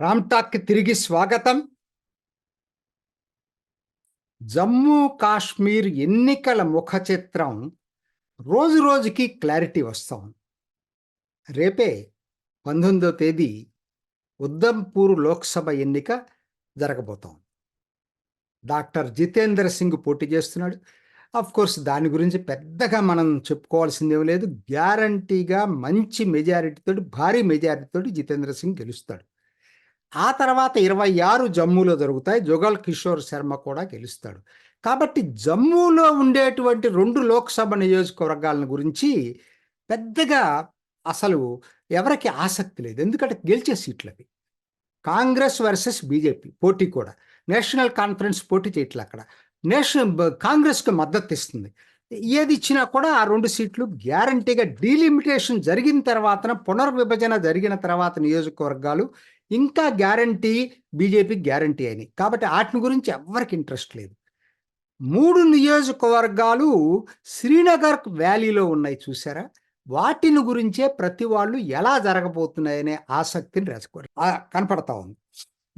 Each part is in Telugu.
రామ్టాక్కి తిరిగి స్వాగతం. జమ్మూ కాశ్మీర్ ఎన్నికల ముఖ చిత్రం రోజు రోజుకి క్లారిటీ వస్తాం. రేపే పంతొమ్మిదో తేదీ ఉద్దంపూర్ లోక్సభ ఎన్నిక జరగబోతాం. డాక్టర్ జితేందర్ సింగ్ పోటీ చేస్తున్నాడు. అఫ్ కోర్స్ దాని గురించి పెద్దగా మనం చెప్పుకోవాల్సిందేం లేదు. గ్యారంటీగా మంచి మెజారిటీతో భారీ మెజారిటీతో జితేంద్ర సింగ్ గెలుస్తాడు. ఆ తర్వాత ఇరవై ఆరు జమ్మూలో దొరుకుతాయి. జుగల్ కిషోర్ శర్మ కూడా గెలుస్తాడు. కాబట్టి జమ్మూలో ఉండేటువంటి రెండు లోక్సభ నియోజకవర్గాల గురించి పెద్దగా అసలు ఎవరికి ఆసక్తి లేదు. ఎందుకంటే గెలిచే సీట్లు అవి. కాంగ్రెస్ వర్సెస్ బీజేపీ పోటీ కూడా. నేషనల్ కాన్ఫరెన్స్ పోటీ చేయట్లే అక్కడ. నేషనల్ కాంగ్రెస్కి మద్దతు ఇస్తుంది. ఏది ఇచ్చినా కూడా ఆ రెండు సీట్లు గ్యారంటీగా డీలిమిటేషన్ జరిగిన తర్వాత పునర్విభజన జరిగిన తర్వాత నియోజకవర్గాలు ఇంకా గ్యారంటీ బీజేపీ గ్యారంటీ అయినాయి. కాబట్టి వాటిని గురించి ఎవరికి ఇంట్రెస్ట్ లేదు. మూడు నియోజకవర్గాలు శ్రీనగర్ వ్యాలీలో ఉన్నాయి చూసారా? వాటిని గురించే ప్రతి వాళ్ళు ఎలా జరగబోతున్నాయనే ఆసక్తిని రెచ్చగొడ కనపడతా ఉంది.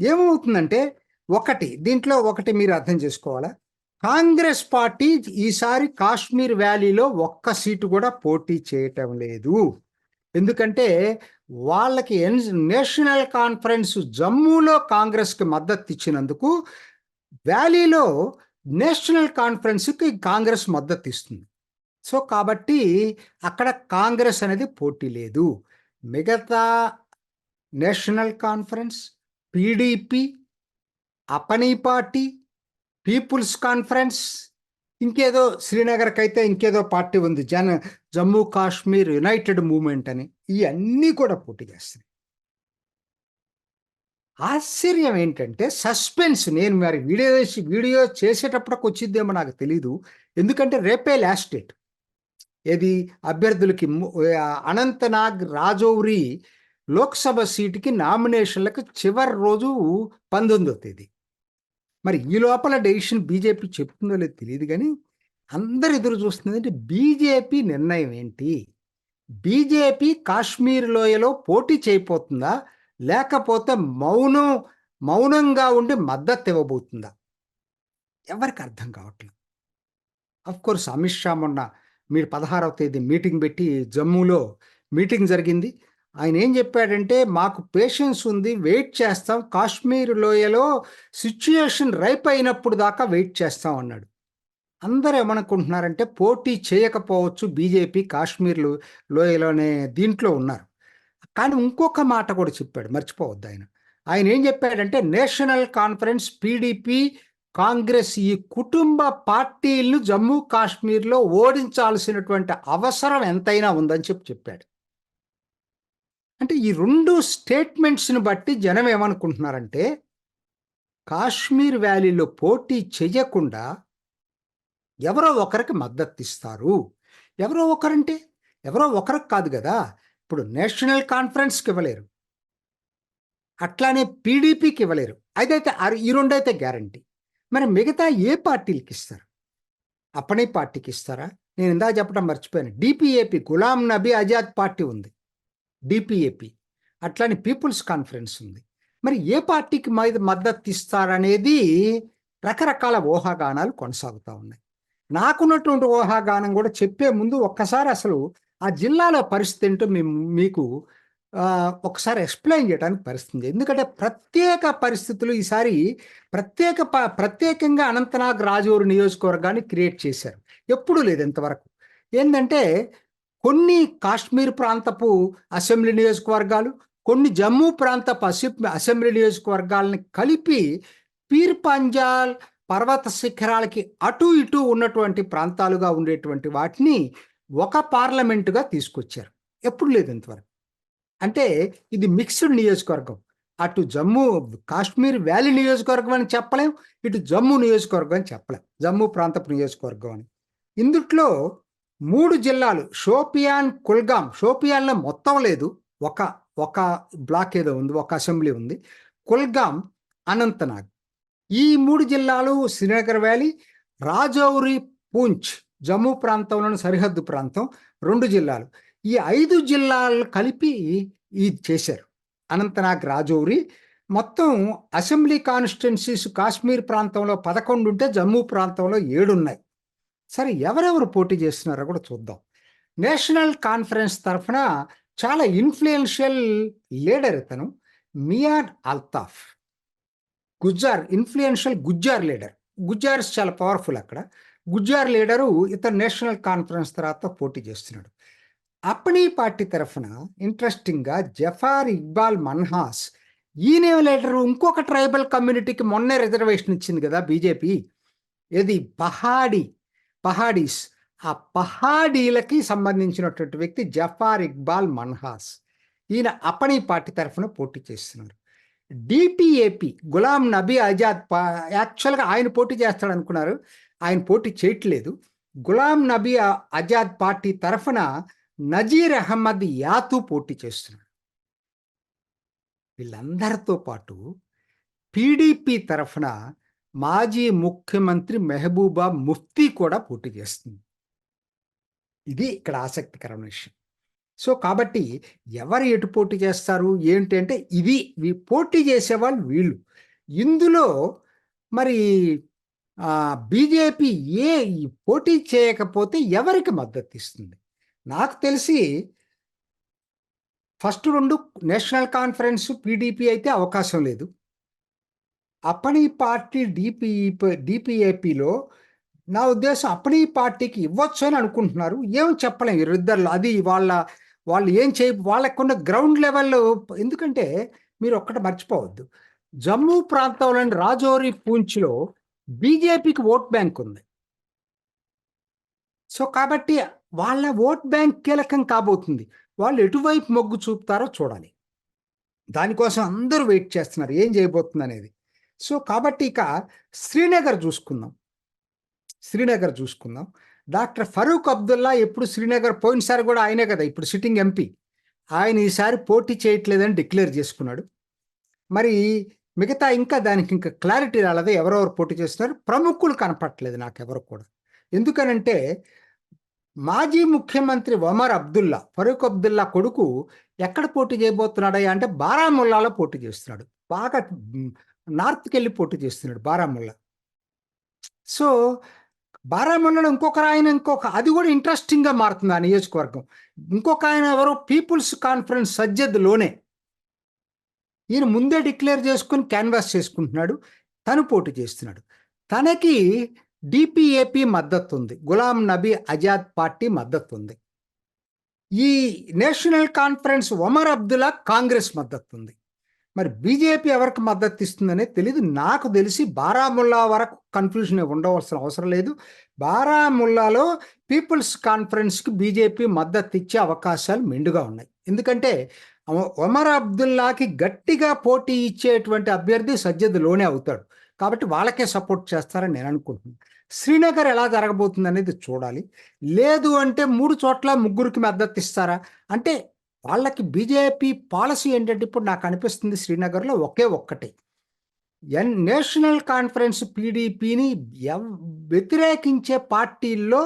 ఏమవుతుందంటే ఒకటి దీంట్లో ఒకటి మీరు అర్థం చేసుకోవాలా? కాంగ్రెస్ పార్టీ ఈసారి కాశ్మీర్ వ్యాలీలో ఒక్క సీటు కూడా పోటీ చేయటం లేదు. ఎందుకంటే వాళ్ళకి నేషనల్ కాన్ఫరెన్స్ జమ్మూలో కాంగ్రెస్కి మద్దతు ఇచ్చినందుకు వ్యాలీలో నేషనల్ కాన్ఫరెన్స్కి కాంగ్రెస్ మద్దతు ఇస్తుంది. సో కాబట్టి అక్కడ కాంగ్రెస్ అనేది పోటీ లేదు. మిగతా national conference PDP Apni party people's conference ఇంకేదో శ్రీనగర్కి అయితే ఇంకేదో పార్టీ ఉంది. జన జమ్మూ కాశ్మీర్ యునైటెడ్ మూమెంట్ అని. ఇవన్నీ కూడా పోటీ చేస్తున్నాయి. ఆశ్చర్యం ఏంటంటే సస్పెన్స్. నేను మరి వీడియో వీడియో చేసేటప్పటికి వచ్చిద్దేమో నాకు తెలీదు. ఎందుకంటే రేపే లాస్ట్ డేట్. ఏది? అభ్యర్థులకి అనంతనాగ్ రాజౌరి లోక్సభ సీటుకి నామినేషన్లకు చివరి రోజు పంతొమ్మిదో తేదీ. మరి ఈ లోపల డెసిషన్ బీజేపీ చెప్తుందో లేదో తెలియదు కానీ అందరు ఎదురు చూస్తుంది అంటే బీజేపీ నిర్ణయం ఏంటి? బీజేపీ కాశ్మీర్ లోయలో పోటీ చేయబోతుందా? లేకపోతే మౌనం మౌనంగా ఉండి మద్దతు ఇవ్వబోతుందా? ఎవరికి అర్థం కావట్లేదు. అఫ్ కోర్స్ అమిత్ షా మొన్న మీరు పదహారవ తేదీ మీటింగ్ పెట్టి జమ్మూలో మీటింగ్ జరిగింది. ఆయన ఏం చెప్పాడంటే మాకు పేషెన్స్ ఉంది వెయిట్ చేస్తాం. కాశ్మీర్ లోయలో సిచ్యుయేషన్ రైప్ అయినప్పుడు దాకా వెయిట్ చేస్తాం అన్నాడు. అందరూ ఏమనుకుంటున్నారంటే పోటీ చేయకపోవచ్చు బీజేపీ కాశ్మీర్ లోయలోనే దీంట్లో ఉన్నారు. కానీ ఇంకొక మాట కూడా చెప్పాడు మర్చిపోవద్దు ఆయన. ఆయన ఏం చెప్పాడంటే నేషనల్ కాన్ఫరెన్స్ పీడీపీ కాంగ్రెస్ ఈ కుటుంబ పార్టీలను జమ్మూ కాశ్మీర్లో ఓడించాల్సినటువంటి అవసరం ఎంతైనా ఉందని చెప్పి చెప్పాడు. అంటే ఈ రెండు స్టేట్మెంట్స్ని బట్టి జనం ఏమనుకుంటున్నారంటే కాశ్మీర్ వ్యాలీలో పోటీ చేయకుండా ఎవరో ఒకరికి మద్దతు ఇస్తారు ఎవరో ఒకరంటే ఎవరో ఒకరికి కాదు కదా ఇప్పుడు నేషనల్ కాన్ఫరెన్స్కి ఇవ్వలేరు. అట్లానే పీడీపీకి ఇవ్వలేరు. అదైతే ఈ రెండైతే గ్యారంటీ. మరి మిగతా ఏ పార్టీలకి ఇస్తారు? అప్పనే పార్టీకి ఇస్తారా? నేను ఇందా చెప్పడం మర్చిపోయాను. డిపిఏపి గులాం నబీ ఆజాద్ పార్టీ ఉంది. డిపిఏపి అట్లానే పీపుల్స్ కాన్ఫరెన్స్ ఉంది. మరి ఏ పార్టీకి మద్దతు ఇస్తారనేది రకరకాల ఊహాగానాలు కొనసాగుతూ ఉన్నాయి. నాకున్నటువంటి ఊహాగానం కూడా చెప్పే ముందు ఒక్కసారి అసలు ఆ జిల్లాలో పరిస్థితి ఏంటో మేము మీకు ఒకసారి ఎక్స్ప్లెయిన్ చేయడానికి పరిస్థితి ఎందుకంటే ప్రత్యేక పరిస్థితులు ఈసారి ప్రత్యేక ప్రత్యేకంగా అనంతనాగ్ రాజూరు నియోజకవర్గాన్ని క్రియేట్ చేశారు. ఎప్పుడూ లేదు ఇంతవరకు. ఏంటంటే కొన్ని కాశ్మీర్ ప్రాంతపు అసెంబ్లీ నియోజకవర్గాలు కొన్ని జమ్మూ ప్రాంతపు అసెంబ్లీ నియోజకవర్గాలని కలిపి పీర్ పంజాల్ పర్వత శిఖరాలకి అటు ఇటు ఉన్నటువంటి ప్రాంతాలుగా ఉండేటువంటి వాటిని ఒక పార్లమెంటుగా తీసుకొచ్చారు. ఎప్పుడు లేదు ఇంతవరకు. అంటే ఇది మిక్స్డ్ నియోజకవర్గం. అటు జమ్మూ కాశ్మీర్ వ్యాలీ నియోజకవర్గం అని చెప్పలేం ఇటు జమ్మూ నియోజకవర్గం అని చెప్పలేం. జమ్మూ ప్రాంతపు నియోజకవర్గం అని. ఇందుట్లో మూడు జిల్లాలు షోపియాన్ కుల్గాం. షోపియాన్లో మొత్తం లేదు. ఒక ఒక బ్లాక్ ఏదో ఉంది ఒక అసెంబ్లీ ఉంది. కుల్గాం అనంతనాగ్. ఈ మూడు జిల్లాలు శ్రీనగర్ వ్యాలీ రాజౌరి పూంచ్ జమ్మూ ప్రాంతంలోని సరిహద్దు ప్రాంతం రెండు జిల్లాలు. ఈ ఐదు జిల్లాలు కలిపి ఇది చేశారు. అనంతనాగ్ రాజౌరి. మొత్తం అసెంబ్లీ కాన్స్టిట్యున్సీస్ కాశ్మీర్ ప్రాంతంలో పదకొండు ఉంటే జమ్మూ ప్రాంతంలో ఏడు ఉన్నాయి. సరే ఎవరెవరు పోటీ చేస్తున్నారో కూడా చూద్దాం. నేషనల్ కాన్ఫరెన్స్ తరఫున చాలా ఇన్ఫ్లుయెన్షియల్ లీడర్ ఇతను Mian Altaf. Gujjar influential Gujjar leader. Gujjars చాలా పవర్ఫుల్ అక్కడ. గుజ్జార్ లీడరు ఇతను నేషనల్ కాన్ఫరెన్స్ తర్వాత పోటీ చేస్తున్నాడు. అప్నీ పార్టీ తరఫున ఇంట్రెస్టింగ్గా జఫార్ ఇక్బాల్ మన్హాస్ ఈయనే లీడరు? ఇంకొక ట్రైబల్ కమ్యూనిటీకి మొన్నే రిజర్వేషన్ ఇచ్చింది కదా బీజేపీ. ఇది బహాడీ. పహాడీస్. ఆ పహాడీలకి సంబంధించినటువంటి వ్యక్తి జఫార్ ఇక్బాల్ మన్హాస్. ఈయన అపనీ పార్టీ తరఫున పోటీ చేస్తున్నారు. డిపిఏపి గులాం నబీ ఆజాద్ యాక్చువల్గా ఆయన పోటీ చేస్తాడు అనుకున్నారు ఆయన పోటీ చేయట్లేదు. గులాం నబీ ఆజాద్ పార్టీ తరఫున నజీర్ అహ్మద్ యాతు పోటీ చేస్తున్నాడు వీళ్ళందరితో పాటు పీడీపీ తరఫున మాజీ ముఖ్యమంత్రి మెహబూబా ముఫ్తీ కూడా పోటీ చేస్తుంది. ఇది ఇక్కడ ఆసక్తికరమైన విషయం. సో కాబట్టి ఎవరు ఎటు పోటీ చేస్తారు? ఏంటి అంటే ఇది పోటీ చేసేవాళ్ళు వీళ్ళు ఇందులో మరి బీజేపీ ఏ పోటీ చేయకపోతే ఎవరికి మద్దతు ఇస్తుంది? నాకు తెలిసి ఫస్ట్ రెండు నేషనల్ కాన్ఫరెన్స్ పీడీపీ అయితే అవకాశం లేదు. అప్పని పార్టీ డిపిఈ డిపిఏపిలో నా ఉద్దేశం అప్పని పార్టీకి ఇవ్వచ్చు అని అనుకుంటున్నారు. ఏం చెప్పలేము ఇద్దరు అది వాళ్ళ వాళ్ళు ఏం చేయ వాళ్ళకున్న గ్రౌండ్ లెవెల్లో ఎందుకంటే మీరు ఒక్కటి మర్చిపోవద్దు. జమ్మూ ప్రాంతంలోని రాజౌరి పూంచ్లో బీజేపీకి ఓట్ బ్యాంక్ ఉంది. సో కాబట్టి వాళ్ళ ఓట్ బ్యాంక్ కీలకం కాబోతుంది. వాళ్ళు ఎటువైపు మొగ్గు చూపుతారో చూడాలి. దానికోసం అందరూ వెయిట్ చేస్తున్నారు. ఏం చేయబోతుంది అనేది. సో కాబట్టి ఇక శ్రీనగర్ చూసుకుందాం. శ్రీనగర్ చూసుకుందాం. డాక్టర్ ఫరూక్ అబ్దుల్లా ఎప్పుడు శ్రీనగర్ పోయినసారి కూడా ఆయనే కదా ఇప్పుడు సిట్టింగ్ ఎంపీ. ఆయన ఈసారి పోటీ చేయట్లేదని డిక్లేర్ చేసుకున్నాడు. మరి మిగతా ఇంకా దానికి ఇంకా క్లారిటీ రాలేదు? ఎవరెవరు పోటీ చేస్తున్నారు? ప్రముఖులు కనపట్లేదు నాకు ఎవరు కూడా. ఎందుకనంటే మాజీ ముఖ్యమంత్రి ఒమర్ అబ్దుల్లా ఫరూక్ అబ్దుల్లా కొడుకు ఎక్కడ పోటీ చేయబోతున్నాడయ్యా అంటే బారాముల్లాలో పోటీ చేస్తున్నాడు. బాగా నార్త్కి వెళ్ళి పోటీ చేస్తున్నాడు బారాముల్లా. సో బారాముల్లాలో ఇంకొక ఆయన ఇంకొక అది కూడా ఇంట్రెస్టింగ్గా మారుతుంది ఆ నియోజకవర్గం. ఇంకొక ఆయన ఎవరో పీపుల్స్ కాన్ఫరెన్స్ సజ్జద్లోనే ఈయన ముందే డిక్లేర్ చేసుకుని క్యాన్వాస్ చేసుకుంటున్నాడు తను పోటీ చేస్తున్నాడు. తనకి డిపిఏపి మద్దతు ఉంది గులాం నబీ ఆజాద్ పార్టీ మద్దతు ఉంది. ఈ నేషనల్ కాన్ఫరెన్స్ ఒమర్ అబ్దుల్లా కాంగ్రెస్ మద్దతు ఉంది. మరి బీజేపీ ఎవరికి మద్దతు ఇస్తుందనే తెలియదు నాకు తెలిసి బారాముల్లా వరకు కన్ఫ్యూజన్ ఉండవలసిన అవసరం లేదు. బారాముల్లాలో పీపుల్స్ కాన్ఫరెన్స్కి బీజేపీ మద్దతు ఇచ్చే అవకాశాలు మెండుగా ఉన్నాయి. ఎందుకంటే ఒమర్ అబ్దుల్లాకి గట్టిగా పోటీ ఇచ్చేటువంటి అభ్యర్థి సజ్జద్లోనే అవుతాడు. కాబట్టి వాళ్ళకే సపోర్ట్ చేస్తారని నేను అనుకుంటున్నాను. శ్రీనగర్ ఎలా జరగబోతుంది అనేది చూడాలి. లేదు అంటే మూడు చోట్ల ముగ్గురికి మద్దతు ఇస్తారా అంటే వాళ్ళకి బీజేపీ పాలసీ ఏంటంటే ఇప్పుడు నాకు అనిపిస్తుంది శ్రీనగర్లో ఒకే ఒక్కటే. ఎన్ నేషనల్ కాన్ఫరెన్స్ పీడీపీని వ్యతిరేకించే పార్టీల్లో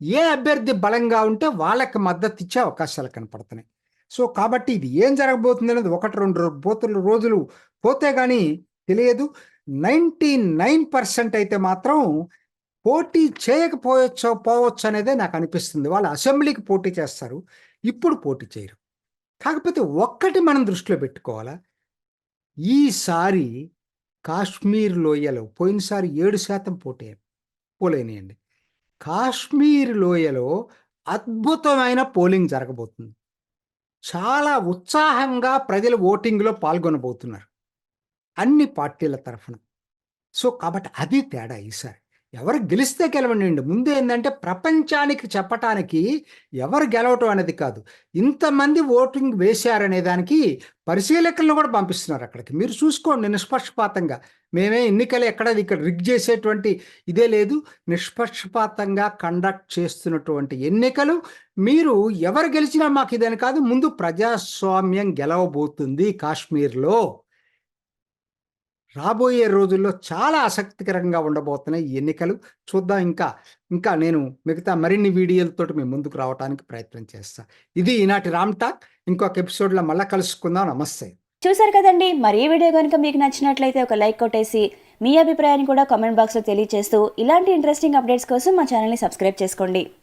ఏ అభ్యర్థి బలంగా ఉంటే వాళ్ళకి మద్దతు ఇచ్చే అవకాశాలు కనపడుతున్నాయి. సో కాబట్టి ఇది ఏం జరగబోతుంది అనేది ఒకటి రెండు పోతులు రోజులు పోతే కానీ తెలియదు. నైంటీ నైన్ పర్సెంట్ అయితే మాత్రం పోటీ చేయకపోవచ్చు పోవచ్చు అనేదే నాకు అనిపిస్తుంది. వాళ్ళు అసెంబ్లీకి పోటీ చేస్తారు. ఇప్పుడు పోటీ చేయరు. కాకపోతే ఒక్కటి మనం దృష్టిలో పెట్టుకోవాలా? ఈసారి కాశ్మీర్ లోయలో పోయినసారి ఏడు శాతం పోటే పోలేనియండి. కాశ్మీర్ లోయలో అద్భుతమైన పోలింగ్ జరగబోతుంది. చాలా ఉత్సాహంగా ప్రజలు ఓటింగ్లో పాల్గొనబోతున్నారు. అన్ని పార్టీల తరఫున. సో కాబట్టి అది తేడా ఈసారి. ఎవరు గెలిస్తే గెలవండి ముందు ఏంటంటే ప్రపంచానికి చెప్పటానికి ఎవరు గెలవటం అనేది కాదు. ఇంతమంది ఓటింగ్ వేశారనే దానికి పరిశీలకులను కూడా పంపిస్తున్నారు అక్కడికి. మీరు చూసుకోండి నిష్పక్షపాతంగా. మేమే ఎన్నికలు ఎక్కడ ఇక్కడ రిగ్ చేసేటువంటి ఇదే లేదు. నిష్పక్షపాతంగా కండక్ట్ చేస్తున్నటువంటి ఎన్నికలు మీరు ఎవరు గెలిచినా మాకు ఇదని కాదు. ముందు ప్రజాస్వామ్యం గెలవబోతుంది కాశ్మీర్లో. రాబోయే రోజుల్లో చాలా ఆసక్తికరంగా ఉండబోతున్నాయి ఎన్నికలు. చూద్దాం ఇంకా ఇంకా నేను మిగతా మరిన్ని వీడియోలతో మేము ముందుకు రావడానికి ప్రయత్నం చేస్తాను ఇది ఈనాటి రామ్ టాక్. ఇంకొక ఎపిసోడ్లో మళ్ళీ కలుసుకుందాం. నమస్తే. చూసారు కదండి మరి వీడియో కనుక మీకు నచ్చినట్లయితే ఒక లైక్ కొట్టేసి మీ అభిప్రాయాన్ని కూడా కామెంట్ బాక్స్లో తెలియజేస్తూ ఇలాంటి ఇంట్రెస్టింగ్ అప్డేట్స్ కోసం మా ఛానల్ని సబ్స్క్రైబ్ చేసుకోండి.